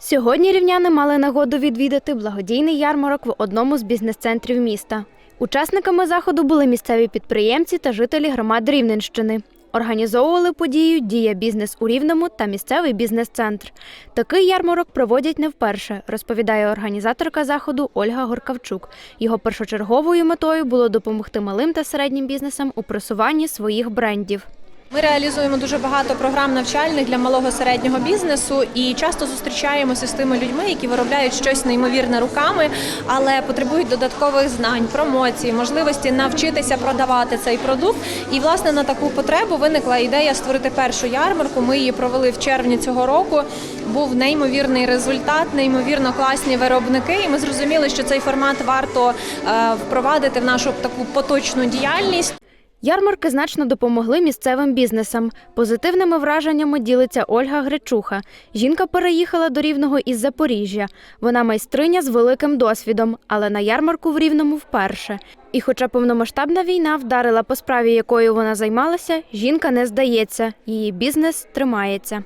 Сьогодні рівняни мали нагоду відвідати благодійний ярмарок в одному з бізнес-центрів міста. Учасниками заходу були місцеві підприємці та жителі громад Рівненщини. Організовували подію Дія бізнес у Рівному та місцевий бізнес-центр. Такий ярмарок проводять не вперше, розповідає організаторка заходу Ольга Горкавчук. Його першочерговою метою було допомогти малим та середнім бізнесам у просуванні своїх брендів. Ми реалізуємо дуже багато програм навчальних для малого середнього бізнесу і часто зустрічаємося з тими людьми, які виробляють щось неймовірне руками, але потребують додаткових знань, промоцій, можливості навчитися продавати цей продукт. І власне на таку потребу виникла ідея створити першу ярмарку. Ми її провели в червні цього року. Був неймовірний результат, неймовірно класні виробники. І ми зрозуміли, що цей формат варто е, впровадити в нашу таку поточну діяльність. Ярмарки значно допомогли місцевим бізнесам. Позитивними враженнями ділиться Ольга Гречуха. Жінка переїхала до Рівного із Запоріжжя. Вона майстриня з великим досвідом, але на ярмарку в Рівному вперше. І хоча повномасштабна війна вдарила по справі, якою вона займалася, жінка не здається. Її бізнес тримається.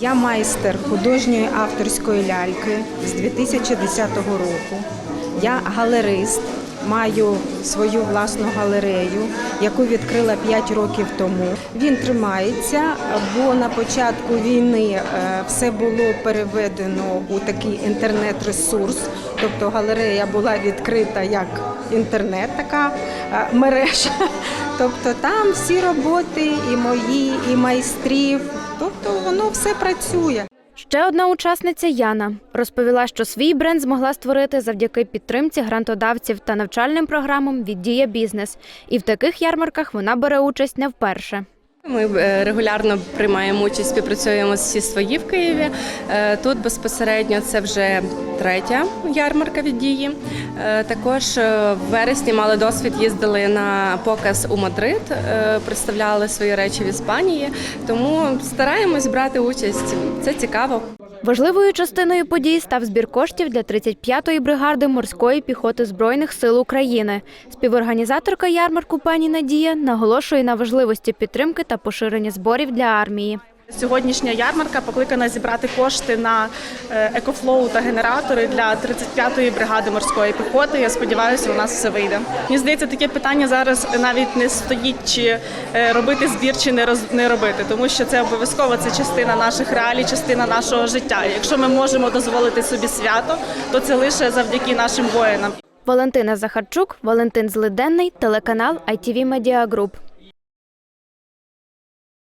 Я майстер художньої авторської ляльки з 2010 року. Я галерист, маю свою власну галерею, яку відкрила 5 років тому. Він тримається, бо на початку війни е, все було переведено у такий інтернет-ресурс. Тобто галерея була відкрита як інтернет, така е, мережа. Тобто там всі роботи, і мої, і майстрів. Тобто воно все працює. Ще одна учасниця Яна розповіла, що свій бренд змогла створити завдяки підтримці грантодавців та навчальним програмам від Дія Бізнес. І в таких ярмарках вона бере участь не вперше. Ми е, регулярно приймаємо участь, співпрацюємо з свої в Києві. Е, Тут безпосередньо це вже третя ярмарка від дії. Е, Також в вересні мали досвід, їздили на показ у Мадрид, представляли свої речі в Іспанії. Тому стараємось брати участь. Це цікаво. Важливою частиною подій став збір коштів для 35-ї бригади морської піхоти Збройних сил України. Співорганізаторка ярмарку пані Надія наголошує на важливості підтримки та поширення зборів для армії. Сьогоднішня ярмарка покликана зібрати кошти на е, екофлоу та генератори для 35-ї бригади морської піхоти. Я сподіваюся, у нас все вийде. Мені здається, таке питання зараз навіть не стоїть, чи е, робити збір, чи не роз- робити, тому що це обов'язково це частина наших реалій, частина нашого життя. Якщо ми можемо дозволити собі свято, то це лише завдяки нашим воїнам. Валентина Захарчук, Валентин Злиденний, телеканал ITV Media Group.